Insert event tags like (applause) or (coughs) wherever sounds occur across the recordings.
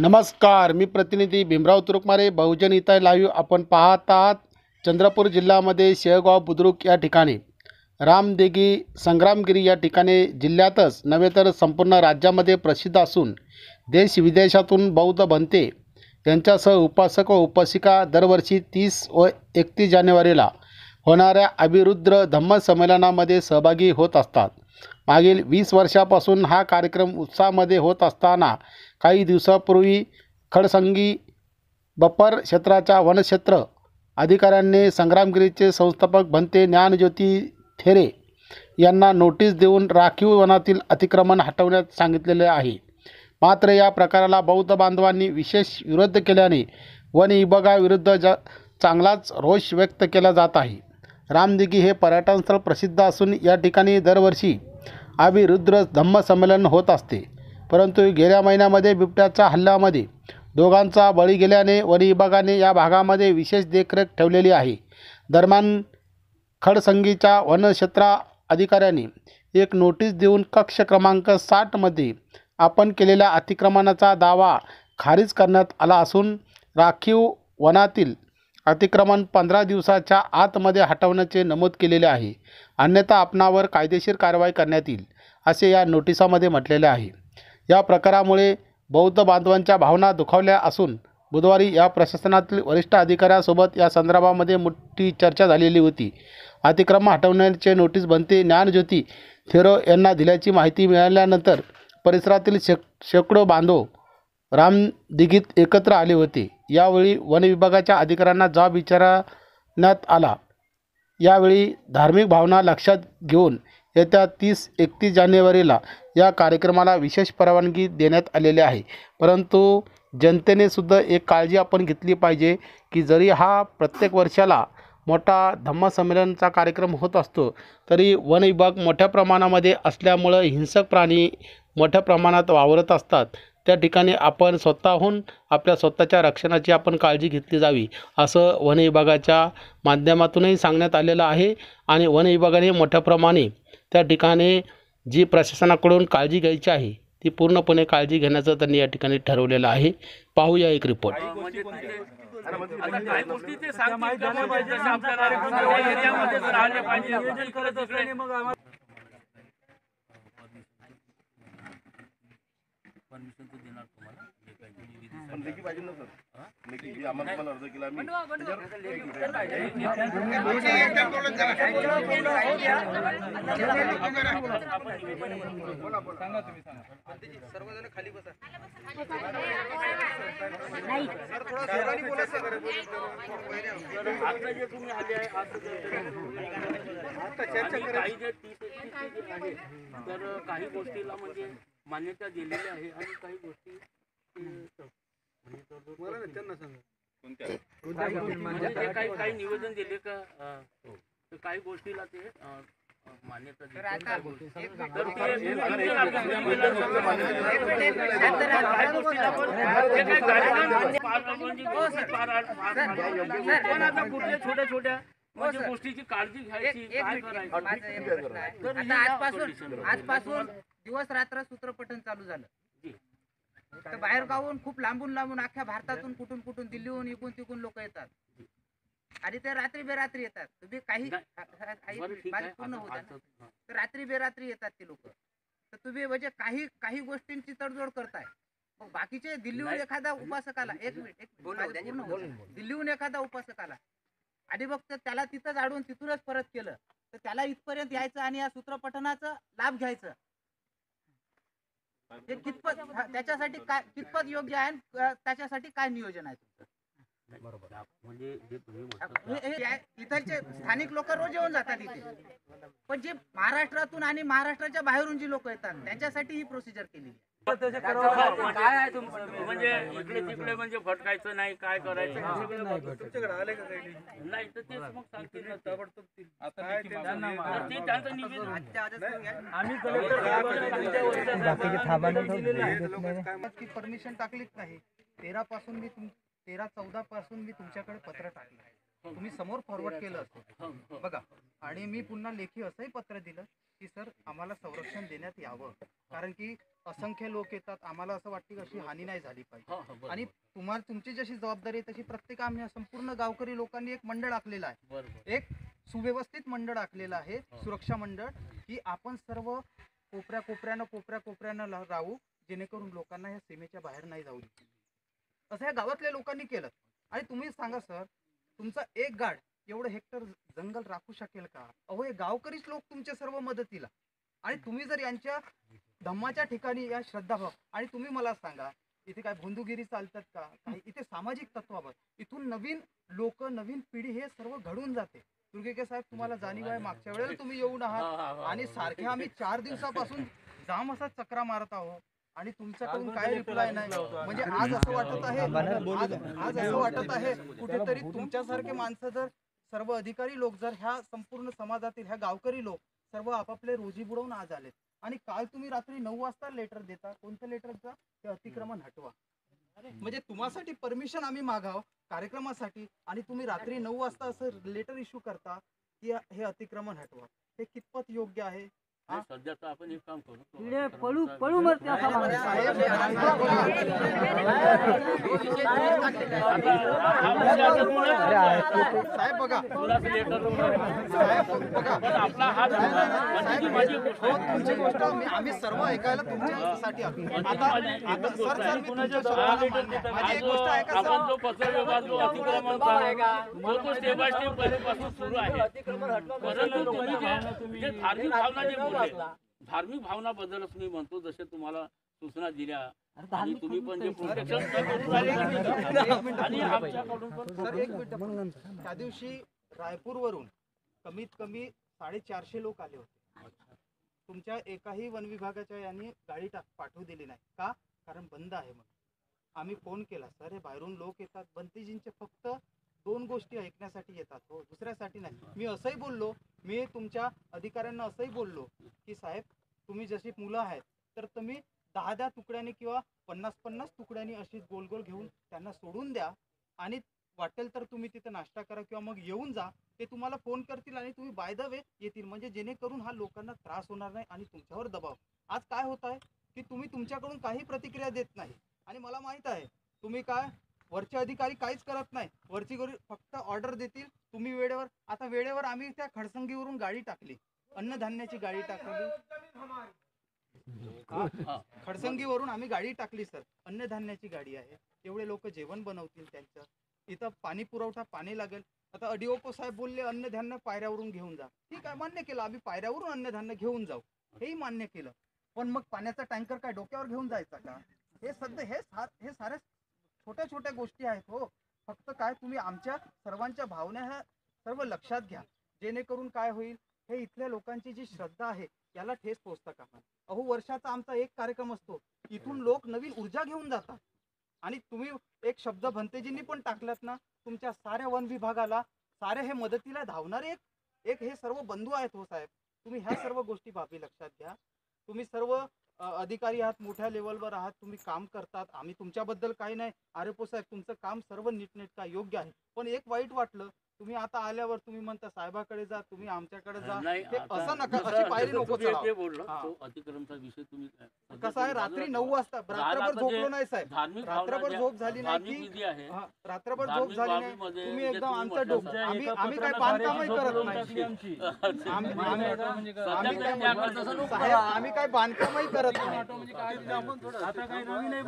नमस्कार मी प्रतिनिधी भीमराव तुरुकमारे. बहुजन इथं लाईव्ह आपण पाहत आहात चंद्रपूर जिल्ह्यामध्ये शेळगाव बुद्रुक या ठिकाणी. रामदेगी संग्रामगिरी या ठिकाणी जिल्ह्यातच नव्हे तर संपूर्ण राज्यामध्ये प्रसिद्ध असून देश विदेशातून बौद्ध बनते यांच्यासह उपासक व उपासिका दरवर्षी तीस व एकतीस जानेवारीला होणाऱ्या अभिरुद्र धम्म संमेलनामध्ये सहभागी होत असतात. मागील वीस वर्षापासून हा कार्यक्रम उत्साहामध्ये होत असताना काही दिवसापूर्वी खडसंगी बपर क्षेत्राच्या वनक्षेत्र अधिकाऱ्यांनी संग्रामगिरीचे संस्थापक भंते ज्ञानज्योती थेरे यांना नोटीस देऊन राखीव वनातील अतिक्रमण हटवण्यास सांगितलेले आहे. मात्र या प्रकाराला बौद्ध बांधवांनी विशेष विरोध केल्याने वन विभागाविरुद्ध ज चांगलाच रोष व्यक्त केला जात आहे. रामदिगी हे पर्यटनस्थळ प्रसिद्ध असून या ठिकाणी दरवर्षी अभिरुद्र धम्म संमेलन होत असते. परंतु गेल्या महिन्यामध्ये बिबट्याच्या हल्ल्यामध्ये दोघांचा बळी गेल्याने वन विभागाने या भागामध्ये विशेष देखरेख ठेवलेली आहे. दरम्यान खडसंगीच्या वनक्षेत्रा अधिकाऱ्यांनी एक नोटीस देऊन कक्ष क्रमांक साठमध्ये आपण केलेल्या अतिक्रमणाचा दावा खारिज करण्यात आला असून राखीव वनातील अतिक्रमण पंधरा दिवसाच्या आतमध्ये हटवण्याचे नमूद केलेले आहे. अन्यथा आपणावर कायदेशीर कारवाई करण्यात येईल असे या नोटिसामध्ये म्हटलेले आहे. या प्रकारामुळे बौद्ध बांधवांच्या भावना दुखावल्या असून बुधवारी या प्रशासनातील वरिष्ठ अधिकाऱ्यासोबत या संदर्भामध्ये मोठी चर्चा झालेली होती. अतिक्रम हटवण्याचे नोटीस बनते. ज्ञानज्योती थेरो यांना दिल्याची माहिती मिळाल्यानंतर परिसरातील शेक शेकडो बांधव रामदिघीत एकत्र आले होते. यावेळी वन विभागाच्या अधिकाऱ्यांना जाब विचारण्यात आला. यावेळी धार्मिक भावना लक्षात घेऊन येत्या तीस एकतीस जानेवारीला या कार्यक्रमाला विशेष परवानगी देण्यात आलेली आहे. परंतु जनतेने सुद्धा एक काळजी आपण घेतली पाहिजे की जरी हा प्रत्येक वर्षाला मोठा धम्मसंमेलनचा कार्यक्रम होत असतो तरी वन विभाग मोठ्या प्रमाणामध्ये असल्यामुळं हिंसक प्राणी मोठ्या प्रमाणात वावरत असतात. त्या ठिकाणी आपण स्वतःहून आपल्या स्वतःच्या रक्षणाची आपण काळजी घेतली जावी असं वन विभागाच्या माध्यमातूनही सांगण्यात आलेलं आहे. आणि वन विभागाने मोठ्या प्रमाणे त्या ठिकाणी जी प्रशासनाकडून काळजी घ्यायची आहे ती पूर्णपणे काळजी घेण्याचं त्यांनी या ठिकाणी ठरवलेलं आहे. पाहूया एक रिपोर्ट म्हणजे परमिशन देणार तुम्हाला. सर्वजण खाली बसा सर आता जे तुम्ही आले आहे आज आणि काही जे तीस एकतीस आहे तर काही गोष्टीला म्हणजे मान्यता दिलेली आहे आणि काही गोष्टी म्हणजे म्हणजे काही काही निवेदन दिले का अं, तर काही गोष्टीला ते अं, अं, मान्यता दिली तर काही गोष्टी- तर ते- तर ते आपण संमेलन- काही गोष्टीला पण ते काही guideline पार- म्हणजे गोष्टी पार- पार- पण आता कुठल्या छोट्या छोट्या म्हणजे गोष्टीची काळजी घ्यायची एक काय मिनिट, एक करायचं माझं एक प्रश्न आहे. तर आता हे या आजपासून condition आजपासून दिवस रात्र सूत्रपठण चालू झालं. तर बाहेर गावून खूप लांबून लांबून अख्ख्या भारतातून कुठून कुठून दिल्लीहून इकून तिकून लोक येतात. आणि ते रात्री बेरात्री येतात. तुम्ही काही पूर्ण. आता- तर रात्री बेरात्री येतात ते लोक. तर तुम्ही म्हणजे काही काही गोष्टींची तडजोड करताय. मग बाकीचे दिल्लीहून. एखादा उपासकाला एक मिनिट एक. दिल्लीहून एखादा उपासकाला. आणि मग त्याला तिथंच अडवून तिथूनच परत केलं. तर त्याला इथपर्यंत यायचं आणि या सूत्रपठणाचा लाभ घ्यायचं. हे कितपत त्याच्यासाठी काय कितपत योग्य आहे त्याच्यासाठी काय नियोजन आहे? म्हणजे इथलचे स्थानिक लोक रोज येऊन जातात इथे. पण जे महाराष्ट्रातून आणि महाराष्ट्राच्या बाहेरून जी लोक येतात त्यांच्यासाठी ही प्रोसिजर केलेली आहे. काय आहे तुमचं म्हणजे इकडे तिकडे म्हणजे भटकायचं नाही काय करायचं नाही. तर तेच मग सांगतील ना ते. तर ते त्यांचं निवेदन की परमिशन टाकलीच नाही. तेरा पासून मी तुम तेरा चौदा पासून मी तुमच्याकडे पत्र टाकलं तुम्ही समोर फॉरवर्ड केलं असेल बघा आणि मी पुन्हा लेखी असंही पत्र दिलं. की सर आम्हाला संरक्षण देण्यात यावं. कारण की असंख्य लोक येतात आम्हाला असं वाटतं की अशी हानी नाही झाली पाहिजे. आणि तुम्हाला तुमची जशी जबाबदारी आहे तशी प्रत्येक आम्ही संपूर्ण गावकरी लोकांनी एक मंडळ आखलेलं आहे. एक सुव्यवस्थित मंडळ आखलेलं आहे सुरक्षा मंडळ की आपण सर्व कोपऱ्या कोपऱ्यानं कोपऱ्या कोपऱ्यानं राहू जेणेकरून लोकांना ह्या सीमेच्या बाहेर नाही जाऊ असं या गावातल्या लोकांनी केलं. आणि तुम्ही सांगा सर तुमचा एक गाड एवढं हेक्टर जंगल राखू शकेल का? अहो हे गावकरीच लोक तुमच्या सर्व मदतीला. आणि तुम्ही जर यांच्या धम्माच्या ठिकाणी या श्रद्धाभाव आणि तुम्ही मला सांगा इथे काय भोंदूगिरी चालतात का? काही इथे सामाजिक तत्वावर इथून नवीन लोक नवीन पिढी हे सर्व घडून जाते. दुर्गेके साहेब तुम्हाला जाणीव आहे मागच्या वेळेला तुम्ही येऊन आहात आणि सारखे आम्ही चार (laughs) दिवसापासून जाम असा चक्रा मारत आहोत. आणि तुमच्याकडून काय रिप्लाय नाही. म्हणजे आज असं वाटत आहे आज आज असं वाटत आहे कुठेतरी तुमच्यासारखे माणसं जर सर्व अधिकारी लोक जर ह्या संपूर्ण समाजातील ह्या गावकरी लोक सर्व आपापले रोजी बुडवून आज आलेत. आणि काल तुम्ही रात्री नऊ वाजता लेटर देता. कोणत्या लेटरचा ते अतिक्रमण हटवा. म्हणजे तुम्हासाठी परमिशन आम्ही मागाव कार्यक्रमासाठी आणि तुम्ही रात्री नऊ वाजता असं लेटर इश्यू करता की हे अतिक्रमण हटवा. हे कितपत योग्य आहे? आपण एक काम करू. पळू पळू मरते असा साहेब, बघा. आपला हा धंदा म्हणजे ती माझी गोष्ट हो आहे. तुमची गोष्ट मी आम्ही सर्व ऐकायला तुमच्यासाठी आलो. आता आता सर सर मी तुमच्या शब्दाला मान्य आहे. माझी एक गोष्ट ऐका आपण सर? जो पत्र व्यवहार जो अतिक्रमण तो तो स्टेप बाय स्टेप पहिल्यापासून सुरू आहे. परंतु तुम्ही जे जे धार्मिक भावना जे बोलले धार्मिक भावनाबद्दलच मी म्हणतो जसे तुम्हाला सूचना दिल्या. आणि तुम्ही पण जे प्रोटेक्शन आणि आमच्याकडून पण सर एक मिनिट. त्या दिवशी रायपूरवरून कमीत कमी साडेचारशे लोक आले होते. तुमच्या एकाही वन विभागाच्या यांनी गाडी टाक पाठवू दिली नाही. का? कारण बंद आहे मग आम्ही फोन केला सर हे बाहेरून लोक येतात. बंतीजींचे फक्त दोन गोष्टी ऐकण्यासाठी येतात. हो दुसऱ्यासाठी नाही. मी असंही बोललो मी तुमच्या अधिकाऱ्यांना असंही बोललो की साहेब तुम्ही जशी मुलं आहेत तर तुम्ही दहा दहा तुकड्यांनी किंवा पन्नास पन्नास तुकड्यांनी अशी गोल गोल घेऊन त्यांना सोडून द्या आणि वाटेल तर तुम्ही तिथे नाश्ता करा किंवा मग येऊन जा ते तुम्हाला फोन करतील आणि तुम्ही बाय द वे येतील. म्हणजे जेणेकरून हा लोकांना त्रास होणार नाही आणि तुमच्यावर दबाव. आज काय होत आहे की तुम्ही तुमच्याकडून काही प्रतिक्रिया देत नाही. आणि मला माहीत आहे तुम्ही काय वरचे अधिकारी काहीच करत नाही. वरची गोरी फक्त ऑर्डर देतील तुम्ही वेळेवर. आता वेळेवर आम्ही त्या खडसंगीवरून गाडी टाकली. अन्नधान्याची गाडी टाकली. खडसंगीवरून आम्ही गाडी टाकली सर. अन्नधान्याची गाडी आहे. एवढे लोक जेवण बनवतील त्यांचं. इथं पाणी पुरवठा पाणी लागेल. आता अडिओपो साहेब बोलले अन्नधान्य पायऱ्यावरून घेऊन जा. ठीक आहे मान्य केलं. आम्ही पायऱ्यावरून अन्नधान्य घेऊन जाऊ. हेही मान्य केलं. पण मग पाण्याचा टँकर काय डोक्यावर घेऊन जायचा का? हे सध्या हे सा हे साऱ्या छोट्या छोट्या गोष्टी आहेत हो. फक्त काय तुम्ही आमच्या सर्वांच्या भावना ह्या सर्व लक्षात घ्या. जेणेकरून काय होईल? हे इथल्या लोकांची जी श्रद्धा आहे याला ठेस पोचता कामा नये. अहो वर्षाचा आमचा एक कार्यक्रम असतो. इथून लोक नवीन ऊर्जा घेऊन जातात. आणि तुम्ही एक शब्द भंतेजींनी पण टाकलात ना तुमच्या साऱ्या वन विभागाला सारे हे मदतीला धावणारे एक एक हे सर्व बंधू आहेत हो साहेब. तुम्ही ह्या सर्व गोष्टी बाबी लक्षात घ्या. तुम्ही सर्व अधिकारी आहात मोठ्या लेवलवर आहात तुम्ही काम करतात आम्ही तुमच्याबद्दल काही नाही. अरे पो साहेब तुमचं काम सर्व नीटनेटका योग्य आहे. पण एक वाईट वाटलं तुम्ही आता आल्यावर तुम्ही म्हणता साहेबाकडे जा तुम्ही आमच्याकडे जा. नाही हे आता असं नका अशी पायरी जसं नको तुम्ही चढावं. ते बोललो हा. तो अतिक्रमचा विषय तुम्ही कसं आहे रात्री नऊ. वाजता आता रात्रभर झोपलो नाही साहेब. धार्मिक रात्रभर झोप झाली नाही धार्मिक की विधी आहे. हा, रात्रभर झोप धार्मिक झाली नाही. बाबीमध्ये तुम्ही जे एकदम तुम्ही आमचं म्हटलं डोकं तर- आम्ही (laughs) आम्ही काय बांधकामही करत नाही. आम्ही तरी आम्ही काय तसं नको साहेब आम्ही काय बांधकामही करत नाही. आमचं काही बांधकामही नाही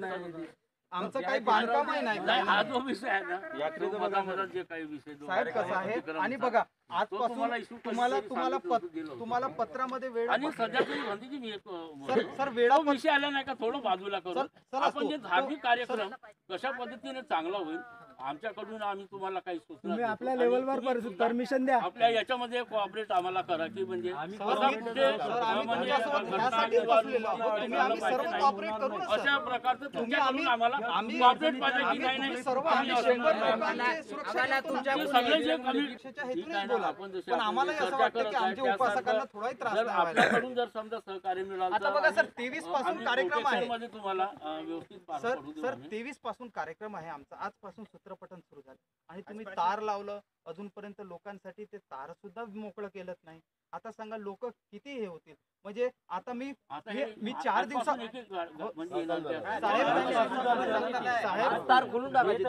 नाही हा जो विषय आहे ना तो मधामधात जे काही विषय जो साहेब कसं आहे? आणि बघा तो आजपासून तुम्हाला issue तुम्हाला तुम्हाला सांगितलं पत- होतं. तुम्हाला पत्रामध्ये वेळ आणि सध्या तरी म्हणते की मी एक सर अं, सर तो वेळा विषय आला नाही का? थोडं बाजूला करू. सर सर आपण असतो. जे धार्मिक कार्यक्रम कशा पद्धतीने चांगला होईल आमच्याकडून आम्ही तुम्हाला काही सूचना देतो. आपल्या आणि लेवलवर तुम्ही सुद्धा परमिशन द्या आपल्या याच्यामध्ये कोऑपरेट आम्हाला करा की म्हणजे सर, कसं आम्ही- कुठे, सर, आम्ही म्हणजे तुमच्यासोबत घटना ह्यासाठीच किंवा बसलेलो आहोत. काही तुम्ही आम्ही पाहिजे सर्व नाही. कॉपरेट करू ना अशा प्रकारचं तुमच्याकडून आम्हाला आम्ही कॉपरेट पाहिजे की आम्ही नाही तुम्ही नाही सर्व आम्ही आम्ही असं शंभर नाही. लोकांची सुरक्षा करतो ना. ते सगळे जे कमी सुरक्षेच्या ठीक हेतूनेच आहे ना, बोला आपण जसे पण आपण आम्हाला असं चर्चा वाटतं करत की आहे, आमच्या त्यासारखं उपासकांना थोडाही त्रास जर नाही व्हायला आपल्याकडून जर समजा सहकार्य मिळालं आता तर बघा सर आम्ही- तेवीसपासून आम्ही कार्यक्रम आहे तुम्हाला अं, व्यवस्थित पार सर पडू देऊ सर आम्ही. तेवीसपासून कार्यक्रम आहे आमचा आजपासून सूत्र चित्रपटन सुरू झालं. आणि तुम्ही तार लावलं अजूनपर्यंत लोकांसाठी ते तार सुद्धा मोकळं केलं नाही. आता सांगा लोक किती हे होतील? म्हणजे आता मी आता मी चार दिवसा- आजपासून एक एक गा- गा- म्हणजे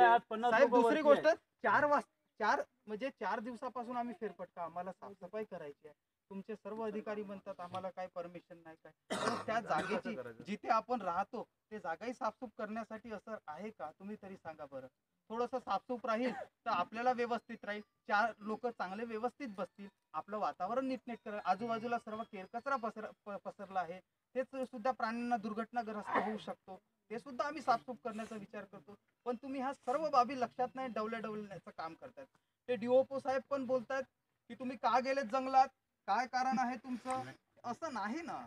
साहेब दुसरी गोष्ट चार वाज चार म्हणजे चार दिवसापासून आम्ही फेरफटका आम्हाला साफसफाई करायची आहे. तुमचे सर्व अधिकारी म्हणतात आम्हाला काय परमिशन नाही काय? (coughs) त्या जागेची जिथे आपण राहतो ते जागाही साफसूफ करण्यासाठी असं आहे का? तुम्ही तरी सांगा बरं. थोडस साफसूफ राहील तर आपल्याला व्यवस्थित राहील. चार लोक चांगले व्यवस्थित बसतील. आपलं वातावरण नीटनेट करेल. आजूबाजूला सर्व केरकचरा पसर प- पसरला आहे. तेच सुद्धा प्राण्यांना दुर्घटनाग्रस्त होऊ शकतो. ते सुद्धा आम्ही साफसूफ करण्याचा विचार करतो. पण तुम्ही ह्या सर्व बाबी लक्षात नाही डवल्या डवलण्याचं काम करतायत. ते डीओपो साहेब पण बोलतायत की तुम्ही का गेलेत जंगलात? काय कारण आहे तुमचं? असं नाही ना.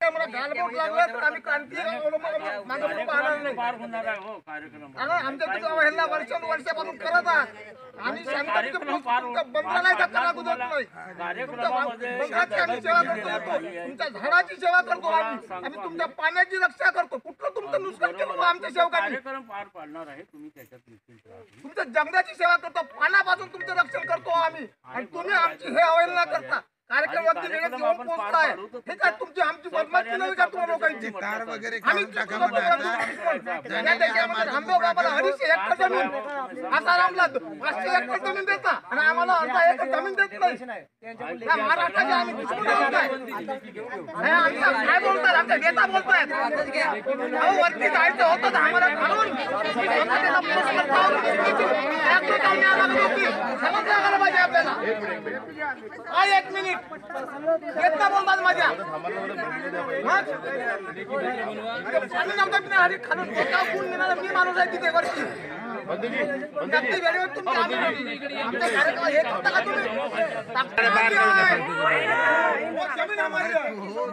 गालबोट लागला तर आम्ही क्रांती मागे पाहणार नाही पार होणार आहे हो आमच्या अवहेलना वर्षानुवर्षापासून करत आहात आम्ही सांगतो की कार्यक्रम पार तुमच्या बंगल्याला नाही बंगल्याची आम्ही सेवा करतो. तुमच्या झाडाची सेवा करतो आम्ही. आम्ही तुमच्या पाण्याची रक्षा करतो. कुठलं तुमचं नुकसान केलं आमच्या सेवकांनी कार्यक्रम पार पाडणार आहे. तुम्ही त्याच्यात निश्चित राहा. तुमच्या जंगलाची सेवा करतो. पाण्यापासून तुमचं रक्षण करतो आम्ही. आणि तुम्ही आमची हे अवहेलना करता. कार्यक्रम अगदी वेळेत येऊन पोहोचताय. हे काय तुमची आमची बदमाशी नाही का? तुम्हाला लोकांची तार वगैरे काढून टाका आम्हाला? हे हा एक मिनिट येत ना बोलतात माझ्या आम्ही जमतात ना हरी खालून कोण नेणार मी माणूस आहे तिथे वरती नक्की वेळेवर तुम्ही आमच्या कार्यक्रम हे करता का तुम्ही जमीन आम्हाला